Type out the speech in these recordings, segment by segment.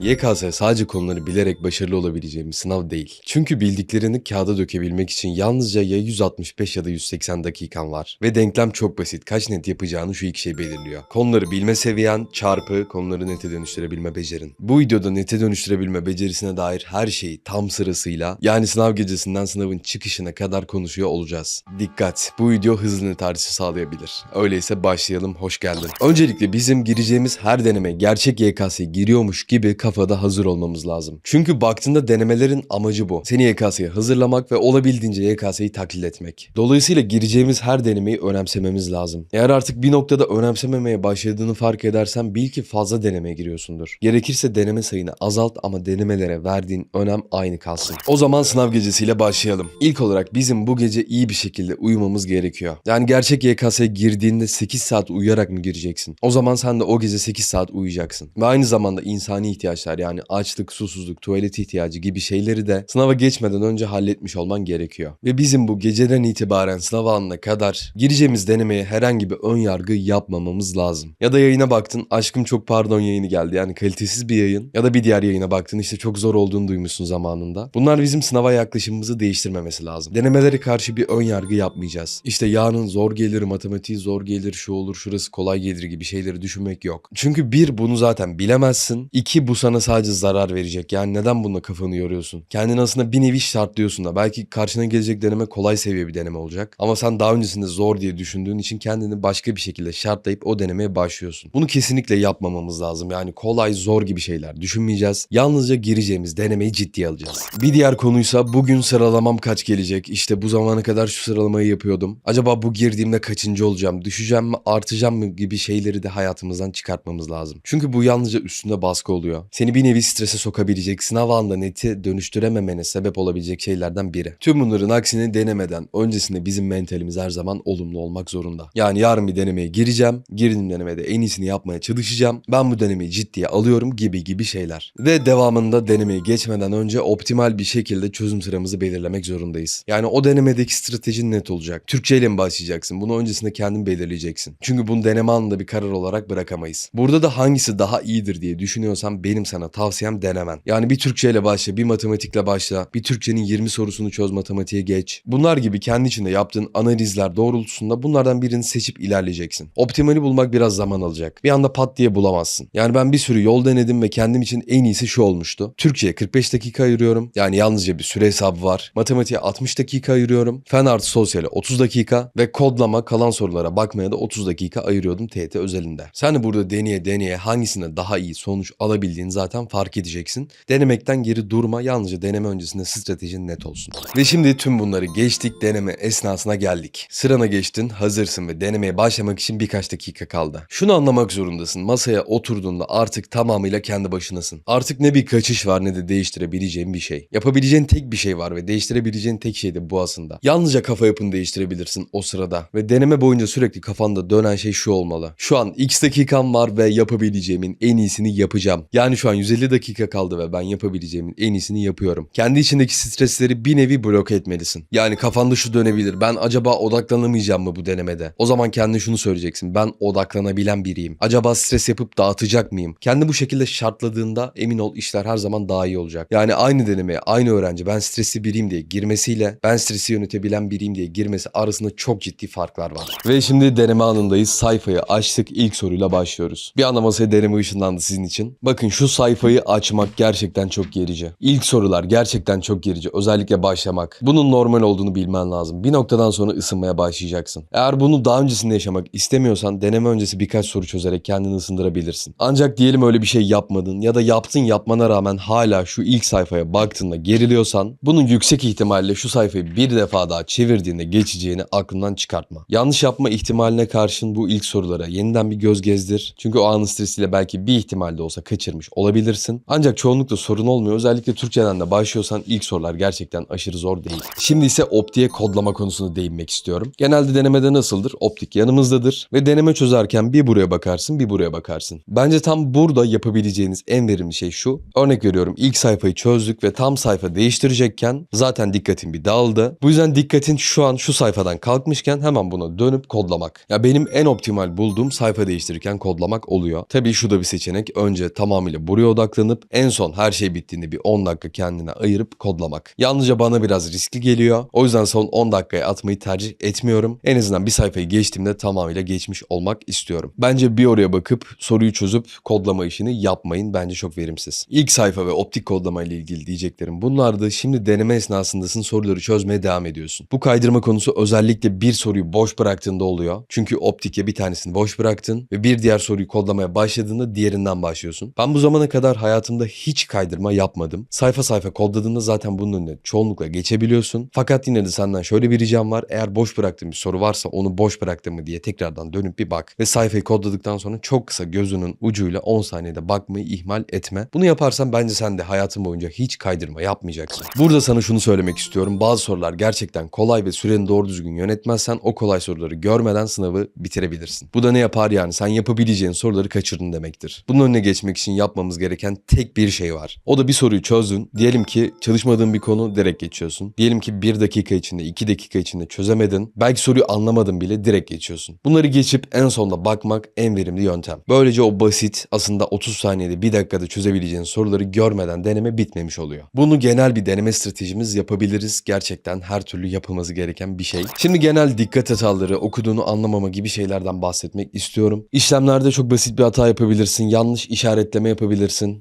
YKS sadece konuları bilerek başarılı olabileceğim bir sınav değil. Çünkü bildiklerini kağıda dökebilmek için yalnızca ya 165 ya da 180 dakikan var. Ve denklem çok basit. Kaç net yapacağını şu iki şey belirliyor. Konuları bilme seviyen çarpı konuları nete dönüştürebilme becerin. Bu videoda nete dönüştürebilme becerisine dair her şeyi tam sırasıyla yani sınav gecesinden sınavın çıkışına kadar konuşuyor olacağız. Dikkat! Bu video hızlı net artışı sağlayabilir. Öyleyse başlayalım. Hoş geldin. Öncelikle bizim gireceğimiz her deneme gerçek YKS giriyormuş gibi kafada hazır olmamız lazım. Çünkü baktığında denemelerin amacı bu. Seni YKS'ye hazırlamak ve olabildiğince YKS'yi taklit etmek. Dolayısıyla gireceğimiz her denemeyi önemsememiz lazım. Eğer artık bir noktada önemsememeye başladığını fark edersen bil ki fazla denemeye giriyorsundur. Gerekirse deneme sayını azalt ama denemelere verdiğin önem aynı kalsın. O zaman sınav gecesiyle başlayalım. İlk olarak bizim bu gece iyi bir şekilde uyumamız gerekiyor. Yani gerçek YKS'ye girdiğinde 8 saat uyuyarak mı gireceksin? O zaman sen de o gece 8 saat uyuyacaksın. Ve aynı zamanda insani ihtiyaçlar yani açlık, susuzluk, tuvalet ihtiyacı gibi şeyleri de sınava geçmeden önce halletmiş olman gerekiyor. Ve bizim bu geceden itibaren sınav anına kadar gireceğimiz denemeye herhangi bir ön yargı yapmamamız lazım. Ya da yayına baktın aşkım çok pardon yayını geldi yani kalitesiz bir yayın ya da bir diğer yayına baktın işte çok zor olduğunu duymuşsun zamanında. Bunlar bizim sınava yaklaşımımızı değiştirmemesi lazım. Denemelere karşı bir ön yargı yapmayacağız. İşte yarın zor gelir, matematiği zor gelir, şu olur, şurası kolay gelir gibi şeyleri düşünmek yok. Çünkü bir bunu zaten bilemezsin. İki bu sana sadece zarar verecek. Yani neden bununla kafanı yoruyorsun? Kendini aslında bir nevi şartlıyorsun da. Belki karşına gelecek deneme kolay seviye bir deneme olacak. Ama sen daha öncesinde zor diye düşündüğün için kendini başka bir şekilde şartlayıp o denemeye başlıyorsun. Bunu kesinlikle yapmamamız lazım. Yani kolay zor gibi şeyler düşünmeyeceğiz. Yalnızca gireceğimiz denemeyi ciddiye alacağız. Bir diğer konuysa bugün sıralamam kaç gelecek? İşte bu zamana kadar şu sıralamayı yapıyordum. Acaba bu girdiğimde kaçıncı olacağım? Düşeceğim mi? Artacağım mı? Gibi şeyleri de hayatımızdan çıkartmamız lazım. Çünkü bu yalnızca üstünde baskı oluyor. Seni bir nevi strese sokabilecek, sınav anında neti dönüştürememene sebep olabilecek şeylerden biri. Tüm bunların aksine denemeden öncesinde bizim mentalimiz her zaman olumlu olmak zorunda. Yani yarın bir denemeye gireceğim. Girdiğim denemede en iyisini yapmaya çalışacağım. Ben bu denemeyi ciddiye alıyorum gibi gibi şeyler. Ve devamında denemeyi geçmeden önce optimal bir şekilde çözüm sıramızı belirlemek zorundayız. Yani o denemedeki stratejin net olacak. Türkçe ile mi başlayacaksın? Bunu öncesinde kendin belirleyeceksin. Çünkü bunu deneme anında bir karar olarak bırakamayız. Burada da hangisi daha iyidir diye düşünüyorsan benim sana tavsiyem denemen. Yani bir Türkçe ile başla, bir matematikle başla, bir Türkçenin 20 sorusunu çöz, matematiğe geç. Bunlar gibi kendi içinde yaptığın analizler doğrultusunda bunlardan birini seçip ilerleyeceksin. Optimali bulmak biraz zaman alacak. Bir anda pat diye bulamazsın. Yani ben bir sürü yol denedim ve kendim için en iyisi şu olmuştu. Türkçe'ye 45 dakika ayırıyorum. Yani yalnızca bir süre hesabı var. Matematiğe 60 dakika ayırıyorum. Fen artı sosyale 30 dakika ve kodlama kalan sorulara bakmaya da 30 dakika ayırıyordum TET özelinde. Sen de burada deneye deneye hangisine daha iyi sonuç alabildiğini zaten fark edeceksin. Denemekten geri durma. Yalnızca deneme öncesinde stratejin net olsun. Ve şimdi tüm bunları geçtik. Deneme esnasına geldik. Sırana geçtin, hazırsın ve denemeye başlamak için birkaç dakika kaldı. Şunu anlamak zorundasın. Masaya oturduğunda artık tamamıyla kendi başınasın. Artık ne bir kaçış var ne de değiştirebileceğin bir şey. Yapabileceğin tek bir şey var ve değiştirebileceğin tek şey de bu aslında. Yalnızca kafa yapını değiştirebilirsin o sırada. Ve deneme boyunca sürekli kafanda dönen şey şu olmalı. Şu an x dakikam var ve yapabileceğimin en iyisini yapacağım. Yani şu an 150 dakika kaldı ve ben yapabileceğimin en iyisini yapıyorum. Kendi içindeki stresleri bir nevi bloke etmelisin. Yani kafanda şu dönebilir. Ben acaba odaklanamayacağım mı bu denemede? O zaman kendine şunu söyleyeceksin. Ben odaklanabilen biriyim. Acaba stres yapıp dağıtacak mıyım? Kendi bu şekilde şartladığında emin ol işler her zaman daha iyi olacak. Yani aynı denemeye aynı öğrenci ben stresli biriyim diye girmesiyle ben stresi yönetebilen biriyim diye girmesi arasında çok ciddi farklar var. Ve şimdi deneme anındayız. Sayfayı açtık. İlk soruyla başlıyoruz. Bir anda masaya deneme ışınlandı sizin için. Bakın şu sayfayı açmak gerçekten çok gerici. İlk sorular gerçekten çok gerici. Özellikle başlamak. Bunun normal olduğunu bilmen lazım. Bir noktadan sonra ısınmaya başlayacaksın. Eğer bunu daha öncesinde yaşamak istemiyorsan deneme öncesi birkaç soru çözerek kendini ısındırabilirsin. Ancak diyelim öyle bir şey yapmadın ya da yaptın yapmana rağmen hala şu ilk sayfaya baktığında geriliyorsan bunun yüksek ihtimalle şu sayfayı bir defa daha çevirdiğinde geçeceğini aklından çıkartma. Yanlış yapma ihtimaline karşın bu ilk sorulara yeniden bir göz gezdir. Çünkü o anın stresiyle belki bir ihtimal de olsa kaçırmış olabilirsin. Ancak çoğunlukla sorun olmuyor. Özellikle Türkçeden de başlıyorsan ilk sorular gerçekten aşırı zor değil. Şimdi ise optiğe kodlama konusuna değinmek istiyorum. Genelde denemede nasıldır? Optik yanımızdadır ve deneme çözerken bir buraya bakarsın bir buraya bakarsın. Bence tam burada yapabileceğiniz en verimli şey şu. Örnek veriyorum ilk sayfayı çözdük ve tam sayfa değiştirecekken zaten dikkatin bir dağıldı. Bu yüzden dikkatin şu an şu sayfadan kalkmışken hemen buna dönüp kodlamak. Ya benim en optimal bulduğum sayfa değiştirirken kodlamak oluyor. Tabii şu da bir seçenek. Önce tamamıyla buraya odaklanıp en son her şey bittiğinde bir 10 dakika kendine ayırıp kodlamak. Yalnızca bana biraz riskli geliyor. O yüzden son 10 dakikaya atmayı tercih etmiyorum. En azından bir sayfayı geçtiğimde tamamıyla geçmiş olmak istiyorum. Bence bir oraya bakıp soruyu çözüp kodlama işini yapmayın. Bence çok verimsiz. İlk sayfa ve optik kodlama ile ilgili diyeceklerim bunlardı. Şimdi deneme esnasındasın soruları çözmeye devam ediyorsun. Bu kaydırma konusu özellikle bir soruyu boş bıraktığında oluyor. Çünkü optik'e bir tanesini boş bıraktın ve bir diğer soruyu kodlamaya başladığında diğerinden başlıyorsun. Ben bu zamana kadar hayatımda hiç kaydırma yapmadım. Sayfa sayfa kodladığında zaten bunun önüne çoğunlukla geçebiliyorsun. Fakat yine de senden şöyle bir ricam var. Eğer boş bıraktığın bir soru varsa onu boş bıraktın mı diye tekrardan dönüp bir bak. Ve sayfayı kodladıktan sonra çok kısa gözünün ucuyla 10 saniyede bakmayı ihmal etme. Bunu yaparsan bence sen de hayatın boyunca hiç kaydırma yapmayacaksın. Burada sana şunu söylemek istiyorum. Bazı sorular gerçekten kolay ve süreni doğru düzgün yönetmezsen o kolay soruları görmeden sınavı bitirebilirsin. Bu da ne yapar yani? Sen yapabileceğin soruları kaçırdın demektir. Bunun önüne geçmek için yapmamız gereken tek bir şey var. O da bir soruyu çözdün. Diyelim ki çalışmadığın bir konu direkt geçiyorsun. Diyelim ki bir dakika içinde, iki dakika içinde çözemedin. Belki soruyu anlamadın bile direkt geçiyorsun. Bunları geçip en sonda bakmak en verimli yöntem. Böylece o basit aslında 30 saniyede bir dakikada çözebileceğin soruları görmeden deneme bitmemiş oluyor. Bunu genel bir deneme stratejimiz yapabiliriz. Gerçekten her türlü yapılması gereken bir şey. Şimdi genel dikkat hataları, okuduğunu anlamama gibi şeylerden bahsetmek istiyorum. İşlemlerde çok basit bir hata yapabilirsin. Yanlış işaretleme yapabilirsin.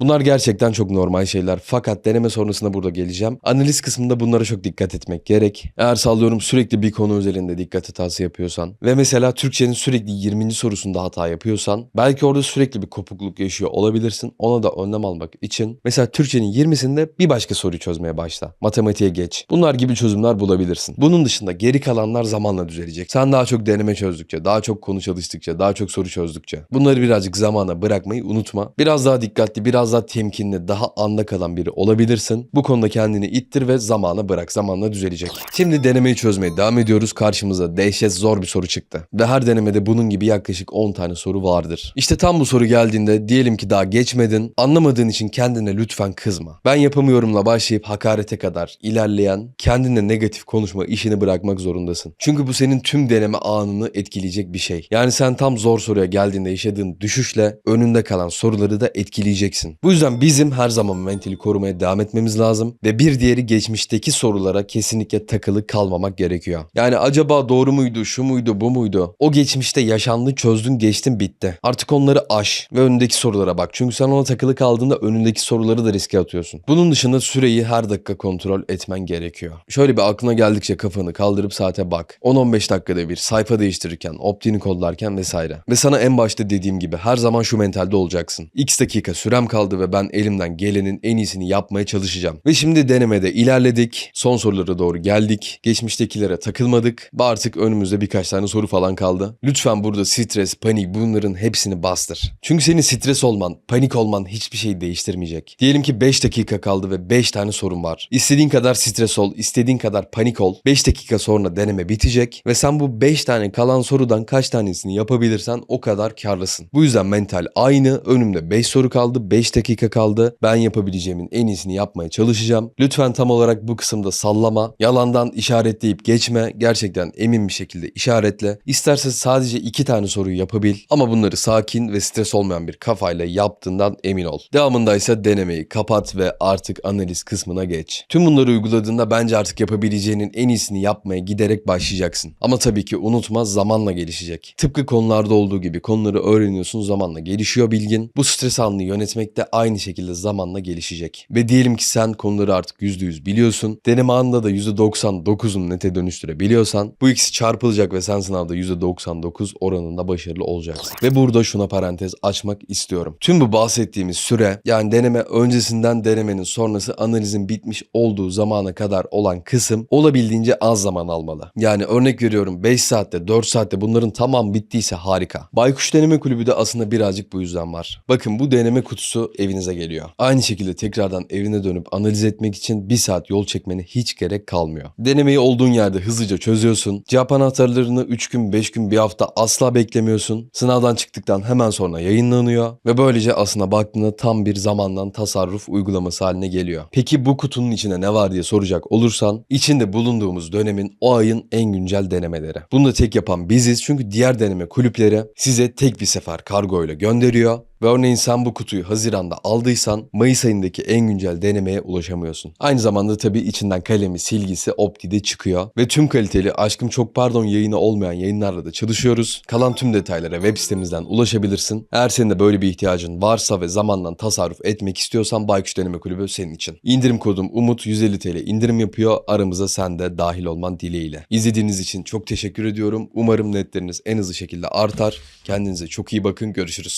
Bunlar gerçekten çok normal şeyler. Fakat deneme sonrasında burada geleceğim. Analiz kısmında bunlara çok dikkat etmek gerek. Eğer sallıyorum sürekli bir konu üzerinde dikkat hatası yapıyorsan ve mesela Türkçenin sürekli 20. sorusunda hata yapıyorsan belki orada sürekli bir kopukluk yaşıyor olabilirsin. Ona da önlem almak için mesela Türkçenin 20'sinde bir başka soruyu çözmeye başla. Matematiğe geç. Bunlar gibi çözümler bulabilirsin. Bunun dışında geri kalanlar zamanla düzelecek. Sen daha çok deneme çözdükçe, daha çok konu çalıştıkça, daha çok soru çözdükçe bunları birazcık zamana bırakmayı unutma. Biraz daha dikkatli, biraz daha temkinli, daha anda kalan biri olabilirsin. Bu konuda kendini ittir ve zamana bırak. Zamanla düzelecek. Şimdi denemeyi çözmeye devam ediyoruz. Karşımıza dehşet zor bir soru çıktı. Ve her denemede bunun gibi yaklaşık 10 tane soru vardır. İşte tam bu soru geldiğinde diyelim ki daha geçmedin. Anlamadığın için kendine lütfen kızma. Ben yapamıyorumla başlayıp hakarete kadar ilerleyen kendine negatif konuşma işini bırakmak zorundasın. Çünkü bu senin tüm deneme anını etkileyecek bir şey. Yani sen tam zor soruya geldiğinde yaşadığın düşüşle önünde kalan soruları da etkileyeceksin. Bu yüzden bizim her zaman mentali korumaya devam etmemiz lazım ve bir diğeri geçmişteki sorulara kesinlikle takılı kalmamak gerekiyor. Yani acaba doğru muydu, şu muydu, bu muydu? O geçmişte yaşandı, çözdün, geçtin, bitti. Artık onları aş ve önündeki sorulara bak. Çünkü sen ona takılı kaldığında önündeki soruları da riske atıyorsun. Bunun dışında süreyi her dakika kontrol etmen gerekiyor. Şöyle bir aklına geldikçe kafanı kaldırıp saate bak. 10-15 dakikada bir sayfa değiştirirken, optiğini kodlarken vesaire. Ve sana en başta dediğim gibi her zaman şu mentalde olacaksın. X dakika sürem kaldı ve ben elimden gelenin en iyisini yapmaya çalışacağım. Ve şimdi denemede ilerledik. Son sorulara doğru geldik. Geçmiştekilere takılmadık. Artık önümüzde birkaç tane soru falan kaldı. Lütfen burada stres, panik bunların hepsini bastır. Çünkü senin stres olman, panik olman hiçbir şey değiştirmeyecek. Diyelim ki 5 dakika kaldı ve 5 tane sorun var. İstediğin kadar stres ol, istediğin kadar panik ol. 5 dakika sonra deneme bitecek ve sen bu 5 tane kalan sorudan kaç tanesini yapabilirsen o kadar karlısın. Bu yüzden mental aynı. Önümde 5 soru kaldı, 5 dakika kaldı. Ben yapabileceğimin en iyisini yapmaya çalışacağım. Lütfen tam olarak bu kısımda sallama. Yalandan işaretleyip geçme. Gerçekten emin bir şekilde işaretle. İsterse sadece 2 tane soruyu yapabil ama bunları sakin ve stres olmayan bir kafayla yaptığından emin ol. Devamında ise denemeyi kapat ve artık analiz kısmına geç. Tüm bunları uyguladığında bence artık yapabileceğinin en iyisini yapmaya giderek başlayacaksın. Ama tabii ki unutma zamanla gelişecek. Tıpkı konularda olduğu gibi konuları öğreniyorsun zamanla gelişiyor bilgin. Bu stres anını yönetmek de aynı şekilde zamanla gelişecek. Ve diyelim ki sen konuları artık %100 biliyorsun. Deneme anında da %99'un nete dönüştürebiliyorsan bu ikisi çarpılacak ve sen sınavda %99 oranında başarılı olacaksın. Ve burada şuna parantez açmak istiyorum. Tüm bu bahsettiğimiz süre yani deneme öncesinden denemenin sonrası analizin bitmiş olduğu zamana kadar olan kısım olabildiğince az zaman almalı. Yani örnek veriyorum 5 saatte 4 saatte bunların tamam bittiyse harika. Baykuş Deneme Kulübü de aslında birazcık bu yüzden var. Bakın bu deneme kutusu evinize geliyor. Aynı şekilde tekrardan evine dönüp analiz etmek için 1 saat yol çekmene hiç gerek kalmıyor. Denemeyi olduğun yerde hızlıca çözüyorsun. Cevap anahtarlarını 3 gün 5 gün bir hafta asla beklemiyorsun. Sınavdan çıktıktan hemen sonra yayınlanıyor ve böylece aslında baktığında tam bir zamandan tasarruf uygulaması haline geliyor. Peki bu kutunun içine ne var diye soracak olursan içinde bulunduğumuz dönemin o ayın en güncel denemeleri. Bunu da tek yapan biziz çünkü diğer deneme kulüpleri size tek bir sefer kargo ile gönderiyor Ve örneğin sen bu kutuyu Haziran'da aldıysan Mayıs ayındaki en güncel denemeye ulaşamıyorsun. Aynı zamanda tabii içinden kalemi, silgisi, optide çıkıyor. Ve tüm kaliteli Aşkım Çok Pardon yayını olmayan yayınlarla da çalışıyoruz. Kalan tüm detaylara web sitemizden ulaşabilirsin. Eğer senin de böyle bir ihtiyacın varsa ve zamandan tasarruf etmek istiyorsan Baykuş Deneme Kulübü senin için. İndirim kodum Umut 150 TL indirim yapıyor. Aramıza sen de dahil olman dileğiyle. İzlediğiniz için çok teşekkür ediyorum. Umarım netleriniz en hızlı şekilde artar. Kendinize çok iyi bakın. Görüşürüz.